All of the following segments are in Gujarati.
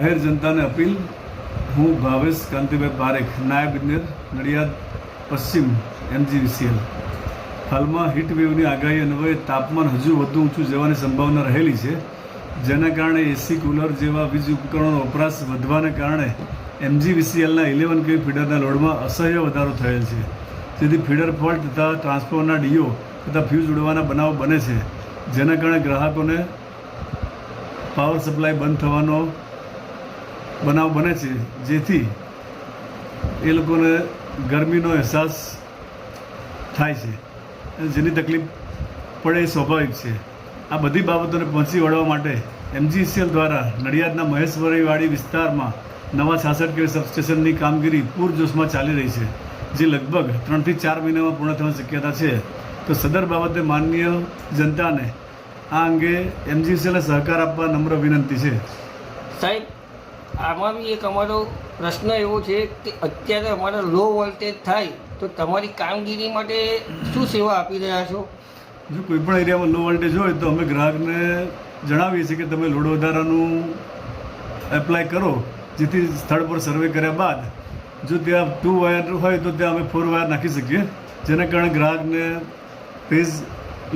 જાહેર જનતાને અપીલ, હું ભાવેશ કાંતિભાઈ પારેખ, નાયબ ઇજનેર, નડિયાદ, પશ્ચિમ એમજીવીસીએલ. હાલમાં હીટવેવની આગાહી અન્વયે તાપમાન હજુ વધુ ઊંચું જવાની સંભાવના રહેલી છે. જેના કારણે એસી કુલર જેવા વીજ ઉપકરણોનો વપરાશ વધવાને કારણે એમજીવીસીએલના ઇલેવન કે ફીડરના લોડમાં અસહ્ય વધારો થયેલ છે. જેથી ફીડર ફોલ્ટ તથા ટ્રાન્સફોર્મરના ડીઓ તથા ફ્યુઝ ઉડવાના બનાવ બને છે. જેના કારણે ગ્રાહકોને પાવર સપ્લાય બંધ થવાનો બનાવ બને છે, જેથી એ લોકોને ગરમીનો અહેસાસ થાય છે. જેની તકલીફ પડે એ સ્વાભાવિક છે. આ બધી બાબતોને પહોંચી વળવા માટે એમજીસીએલ દ્વારા નડિયાદના મહેશ્વરીવાડી વિસ્તારમાં નવા છાસઠ કે સબસ્ટેશનની કામગીરી પૂરજોશમાં ચાલી રહી છે, જે લગભગ ત્રણથી ચાર મહિનામાં પૂર્ણ થવાની શક્યતા છે. તો સદર બાબતે માનનીય જનતાને આ અંગે એમજીસીએલને સહકાર આપવા નમ્ર વિનંતી છે. સાહેબ આમાં બી એક અમારો પ્રશ્ન એવો છે કે અત્યારે અમારા લો વોલ્ટેજ થાય તો તમારી કામગીરી માટે શું સેવા આપી રહ્યા છો? જો કોઈ પણ એરિયામાં લો વોલ્ટેજ હોય તો અમે ગ્રાહકને જણાવીએ છીએ કે તમે લોડ વધારાનું એપ્લાય કરો, જેથી સ્થળ પર સર્વે કર્યા બાદ જો ત્યાં ટુ વાયર હોય તો ત્યાં અમે ફોર વાયર નાખી શકીએ, જેના કારણે ગ્રાહકને ફેઝ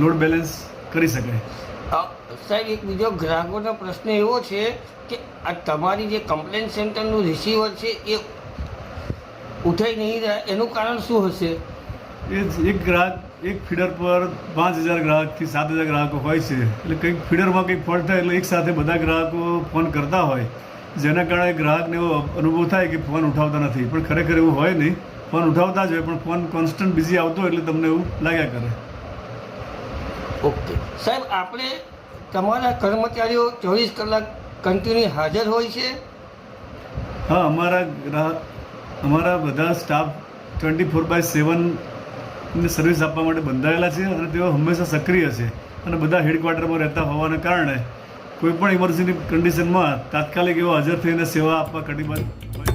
લોડ બેલેન્સ કરી શકાય. સાહેબ, એક બીજો ગ્રાહકોનો પ્રશ્ન એવો છે કે આ તમારી જે કમ્પ્લેન સેન્ટરનું રિસીવર છે એ ઉઠાઈ નહીં રહ્યા, એનું કારણ શું હશે? એ એક ગ્રાહક, એક ફીડર પર પાંચ હજાર ગ્રાહકથી સાત હજાર ગ્રાહકો હોય છે. એટલે કંઈક ફીડરમાં કંઈક ફોલ્ટ થાય એટલે એક સાથે બધા ગ્રાહકો ફોન કરતા હોય. જેના કારણે ગ્રાહકને એવો અનુભવ થાય કે ફોન ઉઠાવતા નથી. પણ ખરેખર એવું હોય નહીં. ફોન ઉઠાવતા જ હોય, પણ ફોન કોન્સ્ટન્ટ બિઝી આવતો એટલે તમને એવું લાગ્યા કરે. ઓકે. સાહેબ આપણે તમારા કર્મચારીઓ ચોવીસ કલાક કન્ટિન્યુ હાજર હોય છે? હા અમારા ગ્રાહક અમારા બધા સ્ટાફ ટ્વેન્ટી ફોર બાય સેવનની સર્વિસ આપવા માટે બંધાયેલા છે અને તેઓ હંમેશા સક્રિય છે અને બધા હેડક્વાર્ટરમાં રહેતા હોવાને કારણે કોઈપણ ઇમરજન્સી કન્ડિશનમાં તાત્કાલિક એવો હાજર થઈને સેવા આપવા કટિબદ્ધ હોય છે.